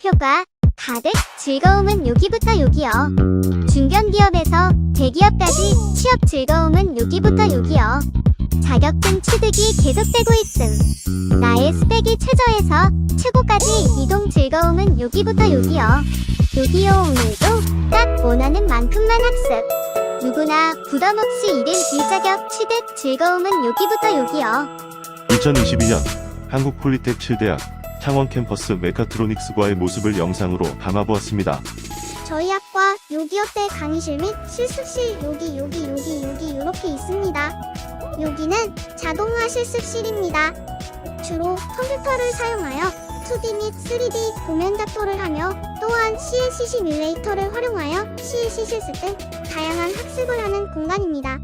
목표가 가득 즐거움은 여기부터 여기요. 중견 기업에서 대기업까지 취업 즐거움은 여기부터 여기요. 자격증 취득이 계속되고 있음. 나의 스펙이 최저에서 최고까지 이동 즐거움은 여기부터 여기요. 여기요 오늘도 딱 원하는 만큼만 학습. 누구나 부담 없이 1일 1자격 취득 즐거움은 여기부터 여기요. 2022년 한국 폴리텍 7대학 창원 캠퍼스 메카트로닉스과의 모습을 영상으로 담아보았습니다. 저희 학과 요기어때 강의실 및 실습실 여기 여기 여기 여기 이렇게 있습니다. 여기는 자동화 실습실입니다. 주로 컴퓨터를 사용하여 2D 및 3D 도면 작도를 하며 또한 CNC 시뮬레이터를 활용하여 CNC 실습 등 다양한 학습을 하는 공간입니다.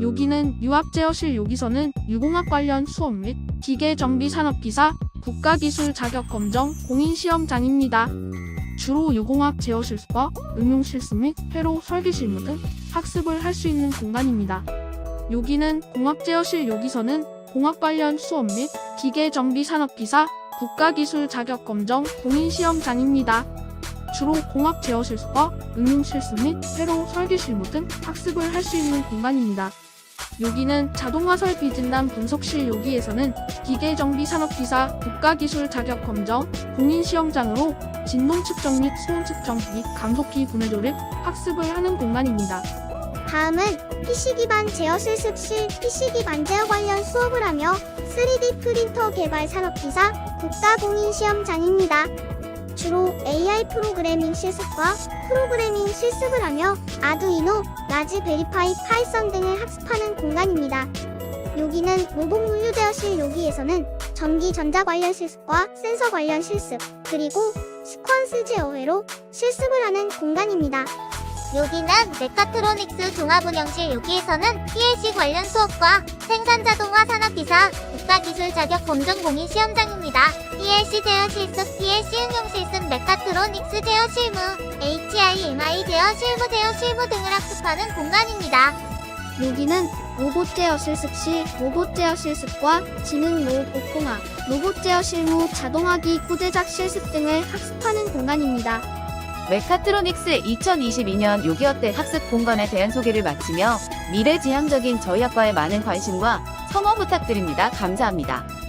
여기는 유압제어실 여기서는 유공학 관련 수업 및 기계 정비 산업 기사 국가기술 자격 검정 공인 시험장입니다. 주로 유공학 제어 실습과 응용 실습 및 회로 설계 실무 등 학습을 할 수 있는 공간입니다. 여기는 공학 제어실 여기서는 공학 관련 수업 및 기계 정비 산업 기사 국가기술 자격 검정 공인 시험장입니다. 주로 공학 제어 실습과 응용 실습 및 회로 설계 실무 등 학습을 할 수 있는 공간입니다. 여기는 자동화 설 비 진단 분석실 여기에서는 기계 정비 산업 기사 국가기술 자격 검정 공인 시험장으로 진동 측정 및 소음 측정 및 감속기 조립 학습을 하는 공간입니다. 다음은 PC 기반 제어 실습실 PC 기반 제어 관련 수업을 하며 3D 프린터 개발 산업 기사 국가 공인 시험장입니다. 주로 AI 프로그래밍 실습과 프로그래밍 실습을 하며 아두이노, 라즈베리파이, 파이썬 등을 학습하는 공간입니다. 여기는 로봇 물류 제어실 여기에서는 전기 전자 관련 실습과 센서 관련 실습, 그리고 스퀀스 제어회로 실습을 하는 공간입니다. 여기는 메카트로닉스 종합운영실 여기에서는 PLC 관련 수업과 생산자동화 산업기사 국가기술 자격 검정 공인 시험장입니다. PLC 제어 실습, PLC 응용 실습, 메카트로닉스 제어 실무, HIMI 제어 실무 제어 실무 등을 학습하는 공간입니다. 여기는 로봇 제어 실습실, 로봇 제어 실습과 지능 로봇 공학, 로봇 제어 실무, 자동화기 구제작 실습 등을 학습하는 공간입니다. 메카트로닉스 2022년 요기어때 학습 공간에 대한 소개를 마치며 미래지향적인 저희 학과에 많은 관심과 성원 부탁드립니다. 감사합니다.